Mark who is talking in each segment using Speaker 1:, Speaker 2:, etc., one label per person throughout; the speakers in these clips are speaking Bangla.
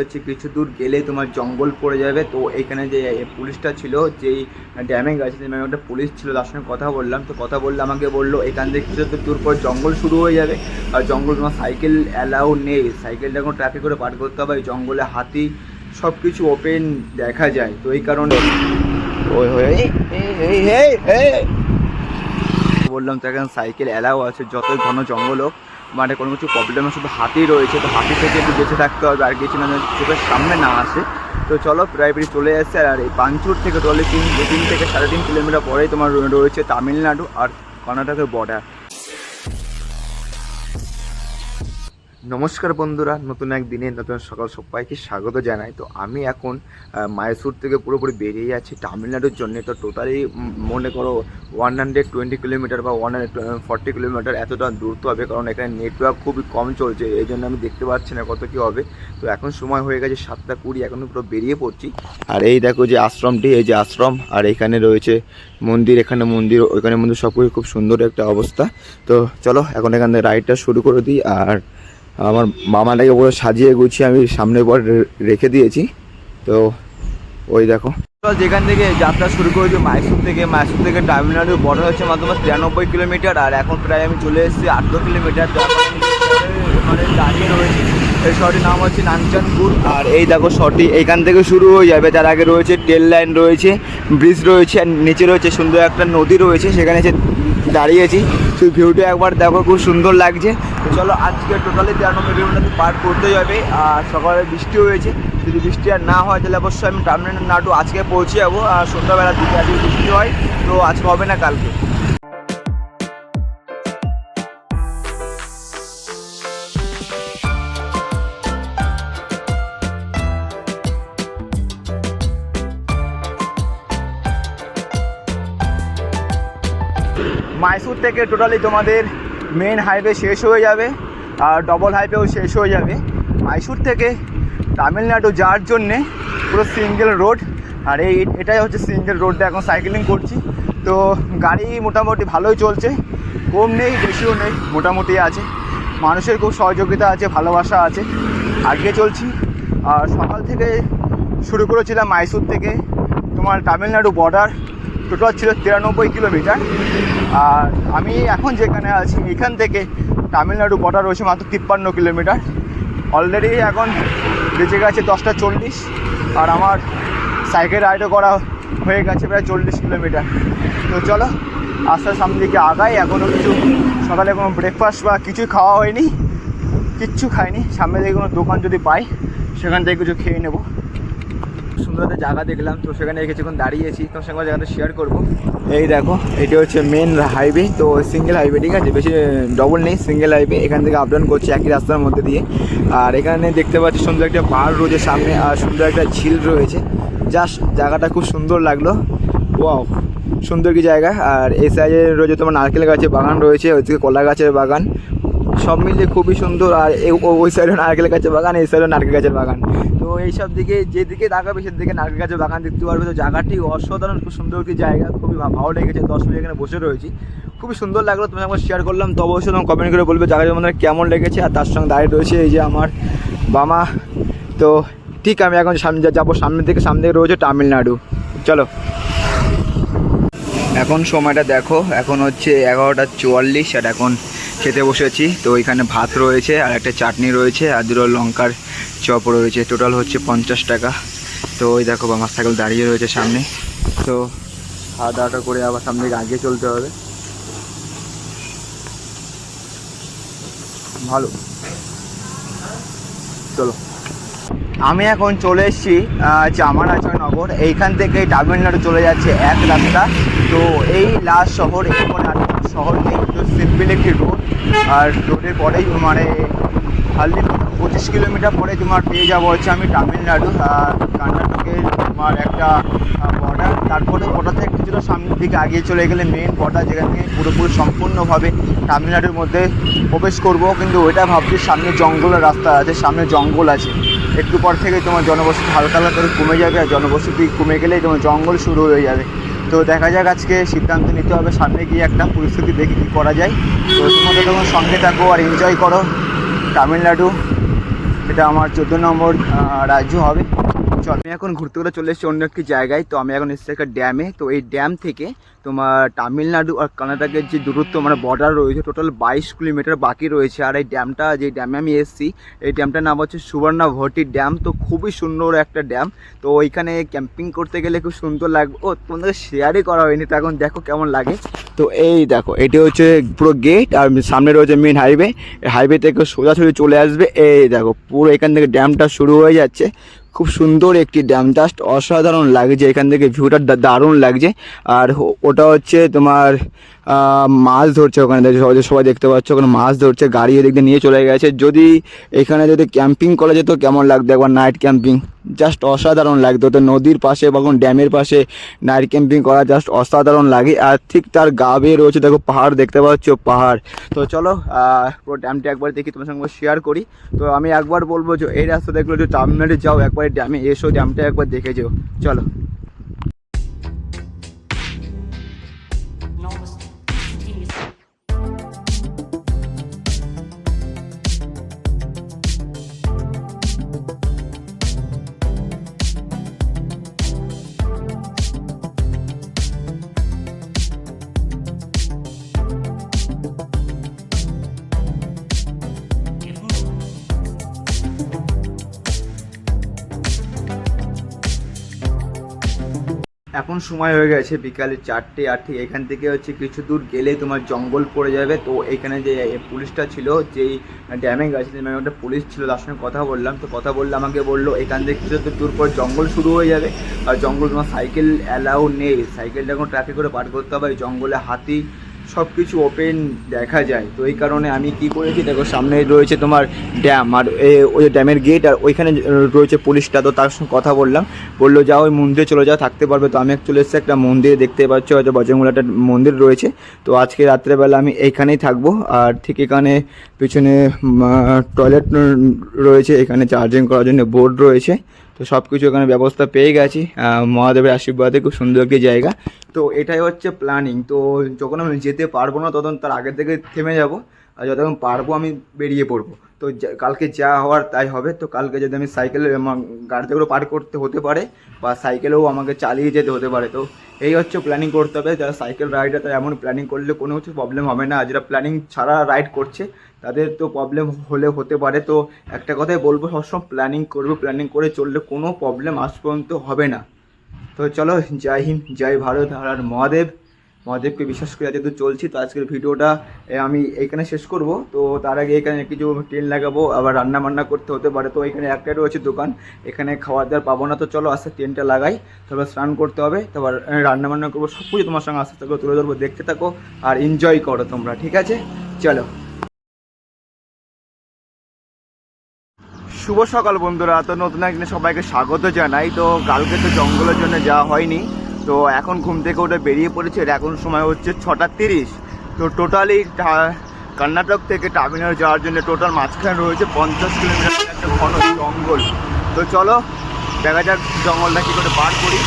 Speaker 1: হচ্ছে কিছু দূর গেলে তোমার জঙ্গল পড়ে যাবে। তো এখানে যে পুলিশটা ছিল, যেই ড্যামে গেছে যে একটা পুলিশ ছিল, তার সঙ্গে কথা বললাম। তো কথা বললে আমাকে বলল, এখান থেকে কিছু দূর পর জঙ্গল শুরু হয়ে যাবে। আর জঙ্গল তোমার সাইকেল অ্যালাউ নেই। সাইকেলটা এখন ট্রাফিক করে পার করতে হবে। জঙ্গলে হাতি সব কিছু ওপেন দেখা যায়। তো এই কারণে। বললাম তো এখন সাইকেল অ্যালাউ আছে, যতই ঘন জঙ্গল হোক। মানে কোনো কিছু প্রবলেম শুধু হাতেই রয়েছে। তো হাতি থেকে একটু বেঁচে থাকতে হবে আর কিছু না চোখের সামনে না আসে। তো চলো প্রাইভেট চলে যাচ্ছে আর এই পাঞ্চুর থেকে টোটালি তিন তিন থেকে সাড়ে তিন কিলোমিটার পরেই তোমার রয়েছে তামিলনাড়ু আর কর্ণাটকের বর্ডার নমস্কার বন্ধুরা নতুন এক দিনে নতুন সকাল সবাইকে স্বাগত জানাই। তো আমি এখন আহ, মাইসুর থেকে পুরোপুরি বেরিয়ে যাচ্ছি তামিলনাড়ুর জন্য। তো টোটালি মনে করো ওয়ান হান্ড্রেড টোয়েন্টি কিলোমিটার বা ওয়ান হান্ড্রেড ফর্টি কিলোমিটার এতটা দূরত্ব হবে কারণ এখানে নেটওয়ার্ক খুবই কম চলছে এই জন্য আমি দেখতে পাচ্ছি না কত কী হবে। তো এখন সময় হয়ে গেছে সাতটা কুড়ি এখন পুরো বেরিয়ে পড়ছি। আর এই দেখো যে আশ্রমটি এই যে আশ্রম আর এখানে রয়েছে মন্দির এখানে মন্দির ওইখানে মন্দির সব কিছু খুব সুন্দর একটা অবস্থা। তো চলো এখন এখান রাইডটা শুরু করে দিই আর আমার মামাটাকে পুরো সাজিয়ে গুছিয়ে আমি সামনে পর রেখে দিয়েছি। তো ওই দেখো। যেখান থেকে যাত্রা শুরু করেছি, মাইসুর থেকে। মাইসুর থেকে তামিলনাড়ুর বর্ডার হচ্ছে মাত্র তিরানব্বই কিলোমিটার, আর এখন প্রায় আমি চলে এসেছি আটশো কিলোমিটার। দাঁড়িয়ে এই শহরটির নাম হচ্ছে নানচানপুর। আর এই দেখো শহরটি এইখান থেকে শুরু হয়ে যাবে। তার আগে রয়েছে টেল লাইন রয়েছে, ব্রিজ রয়েছে, আর নিচে রয়েছে সুন্দর একটা নদী রয়েছে। সেখানে এসে দাঁড়িয়েছি, সেই ভিউটা একবার দেখো, খুব সুন্দর লাগছে। চলো, আজকে টোটালি তিরানব্বই কিলোমিটার পার করতে যাবে আর সকালে বৃষ্টি হয়েছে, যদি বৃষ্টি আর না হয়, তাহলে অবশ্যই আমি তামিলনাড়ু আজকে পৌঁছে যাব। আর সন্ধ্যাবেলার দিকে আজকে বৃষ্টি হয়, তো আজকে হবে না কালকে। মাইসুর থেকে টোটালি তোমাদের মেন হাইওয়ে শেষ হয়ে যাবে আর ডবল হাইওয়েও শেষ হয়ে যাবে। মাইসুর থেকে তামিলনাড়ু যাওয়ার জন্যে পুরো সিঙ্গেল রোড আর এই এটাই হচ্ছে সিঙ্গেল রোডটা এখন সাইকেলিং করছি। তো গাড়ি মোটামুটি ভালোই চলছে, কম নেই, বেশিও নেই, মোটামুটি আছে। মানুষের খুব সহযোগিতা আছে, ভালোবাসা আছে। আগে চলছি। আর সকাল থেকে শুরু করেছিলাম মাইসুর থেকে। তোমার তামিলনাড়ু বর্ডার টোটাল ছিল তিরানব্বই কিলোমিটার। আর আমি এখন যেখানে আছি, এখান থেকে তামিলনাড়ু বর্ডার রয়েছে মাত্র তিপ্পান্ন কিলোমিটার। অলরেডি এখন বেঁচে গেছে দশটা চল্লিশ, আর আমার সাইকেল রাইডও করা হয়ে গেছে প্রায় চল্লিশ কিলোমিটার। তো চলো, আস্তে সামনে দিকে আগাই এখনও কিছু সকালে কোনো ব্রেকফাস্ট বা কিছুই খাওয়া হয়নি, কিচ্ছু খাইনি। সামনে দিকে কোনো দোকান যদি পাই, সেখান থেকে কিছু খেয়ে নেব। সুন্দর একটা জায়গা দেখলাম। তো সেখানে কিছুক্ষণ দাঁড়িয়েছি। তোমার সঙ্গে জায়গাটা শেয়ার করব। এই দেখো, এটি হচ্ছে মেন হাইওয়ে তো সিঙ্গেল হাইওয়ে ঠিক আছে? বেশি ডবল নেই সিঙ্গেল হাইওয়ে এখান থেকে আপ ডাউন করছি, একই রাস্তার মধ্যে দিয়ে। আর এখানে দেখতে পাচ্ছি সুন্দর একটা পাহাড় রয়েছে সামনে, আর সুন্দর একটা ঝিল রয়েছে। জাস্ট জায়গাটা খুব সুন্দর লাগল। ওয়াও সুন্দর কি জায়গা। আর এই সাইডে রয়েছে তোমার নারকেল গাছের বাগান রয়েছে, ওইদিকে কলা গাছের বাগান। সব মিলিয়ে খুবই সুন্দর আর ওই সাইডে নারকেল গাছের বাগান, এই সাইডে নারকেল গাছের বাগান। তো এইসব দিকে, যেদিকে তাকাবে সেদিকে নারকেল গাছের বাগান দেখতে পারবে। তো জায়গাটি অসাধারণ, খুব সুন্দর একটি জায়গা, খুবই ভালো লেগেছে। দশ মিনিট এখানে বসে রয়েছি। খুবই সুন্দর লাগল তুমি সঙ্গে শেয়ার করলাম। তো অবশ্যই তোমার কমেন্ট করে বলবে জায়গাটা তোমাদের কেমন লেগেছে। আর তার সঙ্গে দাঁড়িয়ে রয়েছে এই যে আমার বামা তো ঠিক আমি এখন সামনে যাব সামনের দিকে, সামনে দিকে রয়েছে তামিলনাড়ু। চলো। এখন সময়টা দেখো। এখন হচ্ছে এগারোটা চুয়াল্লিশ আর এখন খেতে বসেছি তো এখানে ভাত রয়েছে আর একটা চাটনি রয়েছে আর দুটো লঙ্কার চপ রয়েছে। টোটাল হচ্ছে পঞ্চাশ টাকা। তো ওই দেখো আমার সাইকেল দাঁড়িয়ে রয়েছে সামনে। তো খাওয়া দাওয়াটা করে আবার সামনে আগে চলতে হবে। ভালো। চলো। আমি এখন চলে এসেছি চামারাজনগর এইখান থেকে তামিলনাড়ু চলে যাচ্ছে এক রাস্তা। তো এই লাস্ট শহর এখানে আর শহর নেই। তো সিম্পল একটি রোড আর রোডের পরেই মানে হার্ডলি পঁচিশ কিলোমিটার পরে তোমার পেয়ে যাব হচ্ছে আমি তামিলনাড়ু কর্ণাটকের তোমার একটা বর্ডার তারপরে বর্ডার থেকে কিছুটা সামনের দিকে আগিয়ে চলে গেলে মেন বর্ডার যেখান থেকে পুরোপুরি সম্পূর্ণভাবে তামিলনাড়ুর মধ্যে প্রবেশ করব। কিন্তু ওইটা ভাবছি সামনে জঙ্গলের রাস্তা আছে, সামনে জঙ্গল আছে। একটু পর থেকে তোমার জনবসতি হালকা হালকা করে কমে যাবে, আর জনবসতি কমে গেলেই তোমার জঙ্গল শুরু হয়ে যাবে। তো দেখা যাক আজকে সিদ্ধান্ত নিতে হবে, সামনে গিয়ে একটা পরিস্থিতি দেখি কী করা যায়। তো তোমাদের তখন সঙ্গে থাকো আর এনজয় করো। তামিলনাড়ু, এটা আমার চোদ্দ নম্বর রাজ্য হবে। চল আমি এখন ঘুরতে ঘুরতে চলে এসেছি অন্য একটি জায়গায়। তো আমি এখন এসেছি একটা ড্যামে। তো এই ড্যাম থেকে তোমার তামিলনাড়ু আর কর্ণাটকের যে দূরত্ব মানে বর্ডার রয়েছে টোটাল বাইশ কিলোমিটার বাকি রয়েছে। আর এই ড্যামটা, যে ড্যামে আমি এসেছি, এই ড্যামটার নাম হচ্ছে সুবর্ণাভটি ড্যাম। তো খুবই সুন্দর একটা ড্যাম। তো ওইখানে ক্যাম্পিং করতে গেলে খুব সুন্দর লাগবে। ও, তোমাদের শেয়ারই করা হয়নি, তো এখন দেখো কেমন লাগে। তো এই দেখো, এটি হচ্ছে পুরো গেট আর সামনে রয়েছে মেন হাইওয়ে হাইওয়ে থেকে সোজাসুজি চলে আসবে। এই দেখো, পুরো এখান থেকে ড্যামটা শুরু হয়ে যাচ্ছে। খুব সুন্দর একটি ড্যাম জাস্ট অসাধারণ লাগছে। এখান থেকে ভিউটা দারুণ লাগছে। আর ওটা হচ্ছে তোমার মাছ ধরছে ওখানে। দেখো সবাই সবাই দেখতে পাচ্ছ, ওখানে মাছ ধরছে, গাড়ি এদিক নিয়ে চলে গেছে। যদি এখানে যদি ক্যাম্পিং করা যেত, কেমন লাগতো? একবার নাইট ক্যাম্পিং জাস্ট অসাধারণ লাগতো। তো নদীর পাশে বা কোনো ড্যামের পাশে নাইট ক্যাম্পিং করা জাস্ট অসাধারণ লাগে। আর ঠিক তার গা বেয়ে রয়েছে, দেখো পাহাড় দেখতে পাচ্ছ, পাহাড়। তো চলো পুরো ড্যামটা একবার দেখি, তোমার সঙ্গে শেয়ার করি। তো আমি একবার বলব যে, এই রাস্তা দেখল যে তামিলনাড়ু যাও, একবার ড্যামে এসো ড্যামটা একবার দেখে যেও। চলো। এখন সময় হয়ে গেছে, বিকালে চারটে আর ঠিক এখান থেকে হচ্ছে কিছু দূর গেলে তোমার জঙ্গল পড়ে যাবে। তো এখানে যে পুলিশটা ছিল, যেই ড্যামে গেছে যে একটা পুলিশ ছিল, তার সঙ্গে কথা বললাম। তো কথা বললে আমাকে বলল, এখান থেকে কিছু দূর দূর পর জঙ্গল শুরু হয়ে যাবে। আর জঙ্গল তোমার সাইকেল অ্যালাউ নেই। সাইকেলটা এখন ট্রাফিক করে পার করতে হবে। জঙ্গলে হাতি সব কিছু ওপেন দেখা যায়। তো এই কারণে আমি কি করেছি, দেখো সামনে রয়েছে তোমার ড্যাম আর ওই ড্যামের গেট আর ওইখানে রয়েছে পুলিশটা। তো তার সঙ্গে কথা বললাম, বলল, যাও ওই মন্দিরে চলে যাও, থাকতে পারবে। তো আমি চলে এসেছি একটা মন্দির, দেখতে পাচ্ছ হয়তো বজরংবলী একটা মন্দির রয়েছে। তো আজকে রাত্রেবেলা আমি এইখানেই থাকব, আর ঠিক এখানে পিছনে টয়লেট রয়েছে, এখানে চার্জিং করার জন্য বোর্ড রয়েছে। তো সব কিছু এখানে ব্যবস্থা পেয়ে গেছি। মহাদেবের আশীর্বাদে খুব সুন্দর একটি জায়গা। তো এটাই হচ্ছে প্ল্যানিং তো যখন আমি যেতে পারব না, তখন তার আগে থেকে থেমে যাব। আর যতক্ষণ পারব, আমি বেরিয়ে পড়ব। তো কালকে যা হওয়ার তাই হবে। তো কালকে যদি আমি সাইকেলে আমার গাড়িতে করে পার করতে হতে পারে বা সাইকেলেও আমাকে চালিয়ে যেতে হতে পারে। তো এই হচ্ছে প্ল্যানিং করতে হবে। যারা সাইকেল রাইডার তারা এমন প্ল্যানিং করলে কোনো কিছু প্রবলেম হবে না। আর যারা প্ল্যানিং ছাড়া রাইড করছে তাদের তো প্রবলেম হলে হতে পারে। তো একটা কথাই বলব, সবসময় প্ল্যানিং করবে প্ল্যানিং করে চললে কোনো প্রবলেম আজ পর্যন্ত হবে না। তো চলো, জয় হিন্দ, জয় ভারত আর মহাদেব। মহাদেবকে বিশ্বাস করে যেহেতু চলছি। তো আজকের ভিডিওটা আমি এইখানে শেষ করব। তো তার আগে এখানে কিছু ট্রেন লাগাবো, আবার রান্না বান্না করতে হতে পারে। তো এখানে একটাই রয়েছে দোকান, এখানে খাওয়ার দাওয়ার পাবো না। তো চলো, আস্তে ট্রেনটা লাগাই, তারপর স্নান করতে হবে, তারপর রান্না বান্না করব সব কিছু তোমার সঙ্গে আস্তে আস্তে তুলে ধরবো। দেখতে থাকো আর এনজয় করো তোমরা, ঠিক আছে? চলো। শুভ সকাল বন্ধুরা। তো নতুন একদিনে সবাইকে স্বাগত জানাই। তো কালকে তো জঙ্গলের জন্য যাওয়া হয়নি। তো এখন ঘুম থেকে উঠে বেরিয়ে পড়েছে। আর এখন সময় হচ্ছে ছটা তিরিশ। তো টোটালি কর্ণাটক থেকে তামিলনাড়ু যাওয়ার জন্য টোটাল মাঝখানে রয়েছে পঞ্চাশ কিলোমিটার একটা ঘন জঙ্গল। তো চলো, দেখা যাক জঙ্গলটা কী করে পার করি।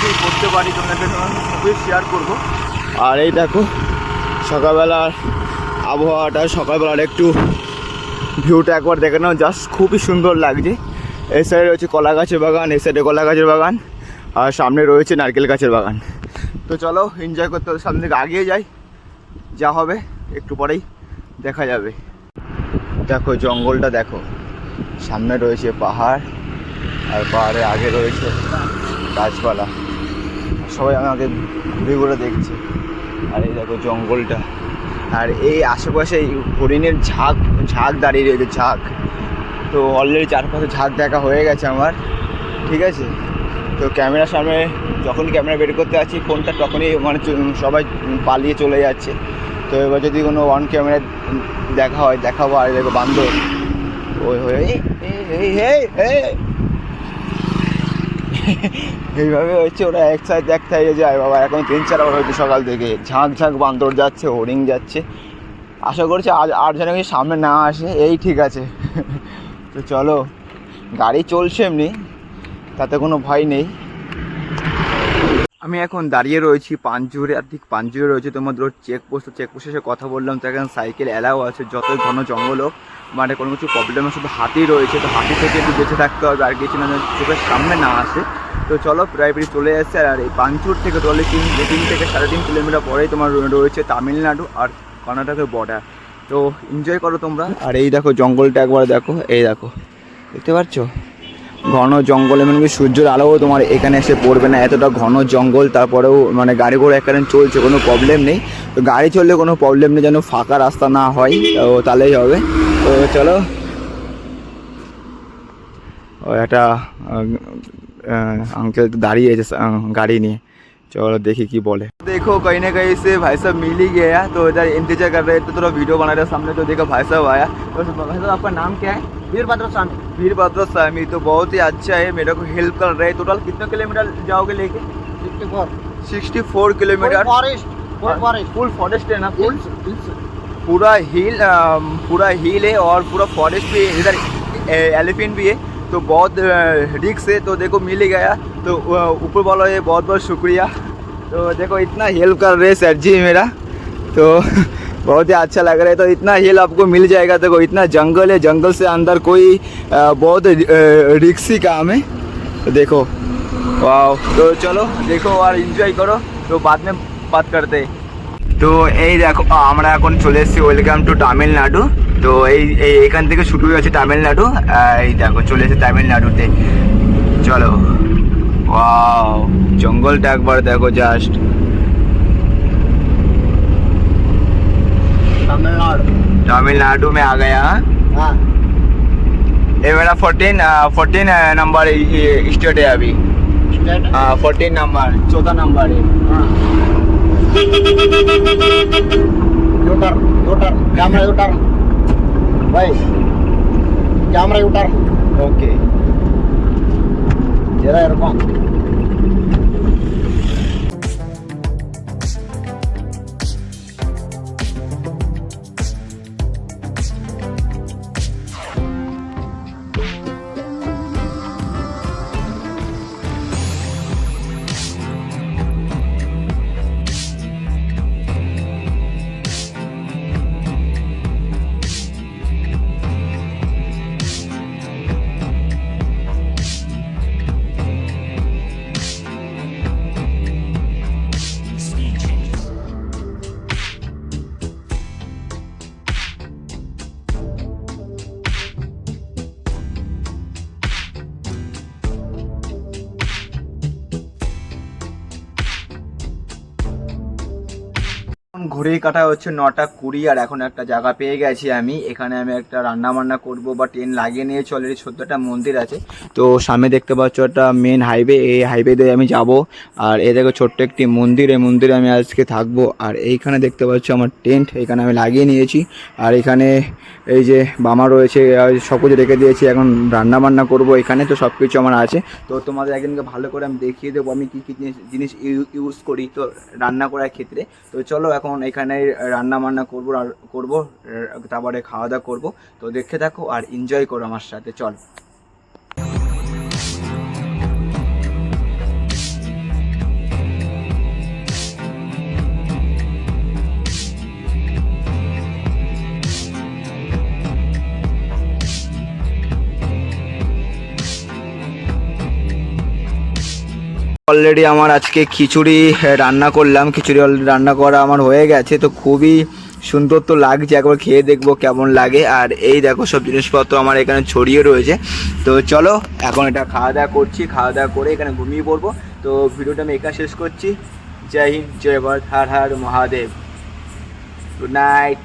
Speaker 1: কী করতে পারি তোমাদের খুবই শেয়ার করব। আর এই দেখো, সকালবেলার আবহাওয়াটা সকালবেলার একটু ভিউটা একবার দেখে নাও, জাস্ট খুবই সুন্দর লাগছে। এই সাইডে রয়েছে কলা গাছের বাগান, এই সাইডে কলা গাছের বাগান, আর সামনে রয়েছে নারকেল গাছের বাগান। তো চলো এনজয় করতে সামনে দিকে আগিয়ে যাই, যা হবে, একটু পরেই দেখা যাবে। দেখো, জঙ্গলটা দেখো, সামনে রয়েছে পাহাড়, আর পাহাড়ের আগে রয়েছে গাছপালা। সবাই আমাকে ঘুরে ঘুরে দেখছে। আর এই দেখো জঙ্গলটা। আর এই আশেপাশে হরিণের ঝাঁক ঝাঁক দাঁড়িয়ে রয়েছে ঝাঁক তো অলরেডি চারপাশে ঝাঁক দেখা হয়ে গেছে আমার ঠিক আছে তো ক্যামেরার সামনে যখন ক্যামেরা বের করতে আছি ফোনটা তখনই মানে সবাই পালিয়ে চলে যাচ্ছে তো এবার যদি কোনো অন ক্যামেরা দেখা হয় দেখাবো আর দেখো বান্ধব ওই হয়ে এই, এই, এই। এইভাবে হচ্ছে ওরা এক সাইড এক সাইডে যায়। বাবা, এখন তিন চার বার হয়েছে সকাল থেকে। ঝাঁক ঝাঁক বান্দর যাচ্ছে হরিং যাচ্ছে। আশা করছি আর আর যেন সামনে না আসে, এই ঠিক আছে। তো চলো, গাড়ি চলছে এমনি, তাতে কোনো ভয় নেই। আমি এখন দাঁড়িয়ে রয়েছি পাঞ্জুরে, আর ঠিক পাঞ্জুরে রয়েছে তোমাদের চেক পোস্ট চেক পোস্টে এসে কথা বললাম, তো এখন সাইকেল অ্যালাও আছে, যতই ঘন জঙ্গল হোক। মানে কোনো কিছু প্রবলেমের শুধু হাতি রয়েছে, তো হাতি থেকে একটু বেঁচে থাকতে হবে আর কিছু না চোখের সামনে না আসে। তো চলো, প্রাইভেট চলে এসেছে আর এই পাঞ্চুর থেকে টোটালি তিন তিন থেকে সাড়ে তিন কিলোমিটার পরেই তোমার রয়ে- রয়েছে তামিলনাড়ু আর কর্ণাটকের বর্ডার তো এনজয় করো তোমরা। আর এই দেখো, জঙ্গলটা একবার দেখো, এই দেখো, দেখতে পাচ্ছ? ঘন জঙ্গল এমনকি সূর্যের আলোও তোমার এখানে এসে পড়বে না, এতটা ঘন জঙ্গল, তারপরেও মানে গাড়ি ঘোড়া এখানে চলছে, কোনো প্রবলেম নেই। তো গাড়ি চললে কোনো প্রবলেম নেই, যেন ফাঁকা রাস্তা না হয় তাহলেই হবে। তো চলো ও একটা अंकल दाढ़ी है जैसा अ, गाड़ी नहीं है चलो देखिए की बोले देखो कहीं ना कहीं से भाई साहब मिल ही गया तो इधर इंतजार कर रहे थे तो थोड़ा वीडियो बना रहे सामने तो देखो भाई साहब आया तो भाई साहब आपका नाम क्या है
Speaker 2: वीरभद्र स्वामी
Speaker 1: वीरभद्र स्वामी तो बहुत ही अच्छा है मेरे को हेल्प कर रहे हैं टोटल कितना किलोमीटर जाओगे लेके
Speaker 2: fifty four
Speaker 1: sixty four kilometre
Speaker 2: forest full forest
Speaker 1: full forest है ना फुल
Speaker 2: हिल्स
Speaker 1: पूरा हिल पूरा हिल है और पूरा फॉरेस्ट भी है, इधर एलिफेंट भी है तो बहुत रिक्स है तो देखो मिल ही गया तो ऊपर वालों ये बहुत बहुत शुक्रिया तो देखो इतना हेल्प कर रहे सर जी मेरा तो बहुत ही अच्छा लग रहा है तो इतना हेल्प आपको मिल जाएगा, देखो इतना जंगल है, जंगल से अंदर कोई बहुत रिक्सी काम है तो देखो वाह तो चलो, देखो और इन्जॉय करो तो बाद में बात करते हैं। তো এই দেখো আমরা এখন চলে এসেছি ওয়েলকাম টু তামিলনাড়ু তো এই এই- এখান থেকে শুরু হয়েছে তামিলনাড়ু আহ, এই দেখো চলে এসেছে তামিলনাড়ুতে চলো ওয়াও জঙ্গলটা একবার দেখো জাস্ট
Speaker 2: तमिलनाडु
Speaker 1: तमिलनाडु में आ गया हाँ?
Speaker 2: हाँ
Speaker 1: ये मेरा फोर्टीन फोर्टीन नंबर स्टेट है अभी
Speaker 2: स्टेट
Speaker 1: फोर्टीन नंबर चौथा नंबर है
Speaker 2: U turn U turn camera U turn भाई कैमरा यू टर्न
Speaker 1: ओके
Speaker 2: जरा
Speaker 1: इरकम ঘুরেই কাটা হচ্ছে নটা কুড়ি, আর এখন একটা জায়গা পেয়ে গেছি আমি। এখানে আমি একটা রান্না বান্না করব বা ট্রেন লাগিয়ে নিয়েছি অলরেডি ছোট্ট মন্দির আছে। তো সামনে দেখতে পাচ্ছ একটা মেন হাইওয়ে এই হাইওয়ে দিয়ে আমি যাব। আর এ দেখো ছোট্ট একটি মন্দির, এই মন্দিরে আমি আজকে থাকব। আর এইখানে দেখতে পাচ্ছ আমার টেন্ট এখানে আমি লাগিয়ে নিয়েছি। আর এখানে এই যে বামা রয়েছে কিছু রেখে দিয়েছি। এখন রান্না বান্না করব এখানে, তো সব কিছু আমার আছে। তো তোমাদের একদিনকে ভালো করে আমি দেখিয়ে দেবো আমি কী কী জিনিস জিনিস ইউজ করি তো রান্না করার ক্ষেত্রে। তো চলো এখন এখানে রান্না বান্না করব, আর করব, তারপরে খাওয়া দাওয়া করব। তো দেখে থাকো আর এনজয় করো আমার সাথে, চল। অলরেডি আমার আজকে খিচুড়ি রান্না করলাম। খিচুড়ি অলরেডি রান্না করা আমার হয়ে গেছে, তো খুবই সুন্দর তো লাগছে। একবার খেয়ে দেখব কেমন লাগে। আর এই দেখো, সব জিনিসপত্র আমার এখানে ছড়িয়ে রয়েছে। তো চলো, এখন এটা খাওয়া দাওয়া করছি। খাওয়া দাওয়া করে এখানে ঘুমিয়ে পড়ব। তো ভিডিওটা আমি এখানে শেষ করছি। জয় হিন্দ, জয় ভারত, হার হার মহাদেব। Good night